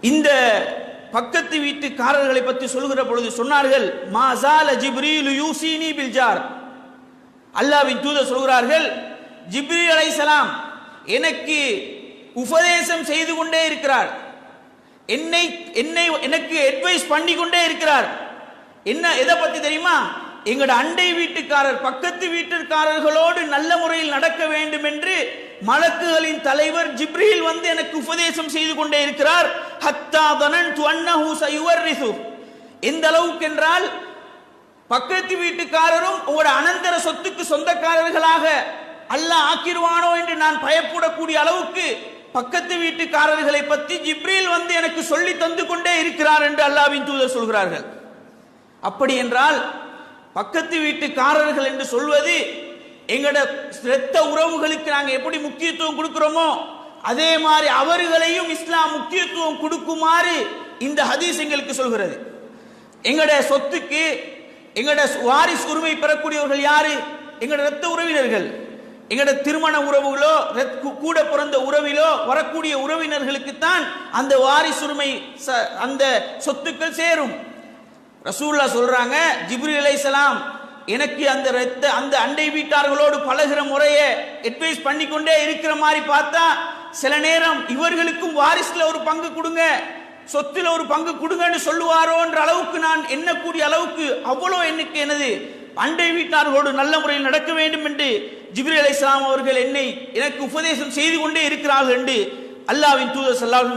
இந்த பக்கத்து வீட்டுக்காரர்களை பற்றி சொல்கிற பொழுது சொன்னார்கள் மாசால ஜிப்ரீலு யூசினி பில்ஜார் அல்லாவின் தூதர் சொல்கிறார்கள் ஜிப்ரி அலைசலாம் எனக்கு உபதேசம் செய்து கொண்டே இருக்கிறார். என்னை என்னை எனக்கு அட்வைஸ் பண்ணி கொண்டே இருக்கிறார். என்ன எதை பத்தி தெரியுமா? எங்களோட அண்டை வீட்டுக்காரர் பக்கத்து வீட்டுக்காரர்களோடு நல்ல முறையில் நடக்க வேண்டும் என்று மலக்குகளின் தலைவர் ஜிப்ரீல் வந்து எனக்கு உபதேசம் செய்து கொண்டே இருக்கிறார். ஹத்தா தனன்து அன்னஹு சயுவர்ரிசு. எந்த அளவுக்கு என்றால் பக்கத்து வீட்டுக்காரரும் உங்களோட அனந்தர சொத்துக்கு சொந்தக்காரர்களாக அல்லாஹ் ஆக்கிடுவானோ என்று நான் பயப்படக்கூடிய அளவுக்கு பக்கத்து வீட்டுக்காரர்களை பற்றி ஜிப்ரீல் வந்து எனக்கு சொல்லி தந்து கொண்டே இருக்கிறார் என்று அல்லாவின் தூதர் சொல்கிறார்கள். அப்படி என்றால் பக்கத்து வீட்டுக்காரர்கள் என்று சொல்வது எங்களோட இரத்த உறவுகளுக்கு நாங்க எப்படி முக்கியத்துவம் கொடுக்கிறோமோ அதே மாதிரி அவர்களையும் இஸ்லாம் முக்கியத்துவம் கொடுக்குமாறு இந்த ஹதீஸ் எங்களுக்கு சொல்கிறது. எங்களோட சொத்துக்கு எங்களோட வாரிசு உரிமை பெறக்கூடியவர்கள் யாரு? எங்களோட இரத்த உறவினர்கள். எங்களோட திருமண உறவுகளோ ரத்- கூட பிறந்த உறவிலோ வரக்கூடிய உறவினர்களுக்கு தான் அந்த வாரிசுரிமை ச- அந்த சொத்துக்கள் சேரும். ரசூல்லா சொல்றாங்க ஜிப்ரி அலைசலாம் எனக்கு அந்த ரத்த அந்த அண்டை வீட்டார்களோடு பழகிற முறையை அட்வைஸ் பண்ணி கொண்டே இருக்கிற மாதிரி பார்த்தா சில நேரம் இவர்களுக்கும் வாரிசுல ஒரு பங்கு கொடுங்க சொத்துல ஒரு பங்கு கொடுங்கன்னு சொல்லுவாரோன்ற அளவுக்கு நான் எண்ணக்கூடிய அளவுக்கு அவ்வளோ எனக்கு எனது அண்டை வீட்டார்களோடு நல்ல முறையில் நடக்க வேண்டும் என்று ஜிப்ரி அலைஹிஸ்ஸலாம் அவர்கள் என்னை எனக்கு உபதேசம் செய்து கொண்டே இருக்கிறார்கள் என்று அல்லாவின் தூதர் ஸல்லல்லாஹு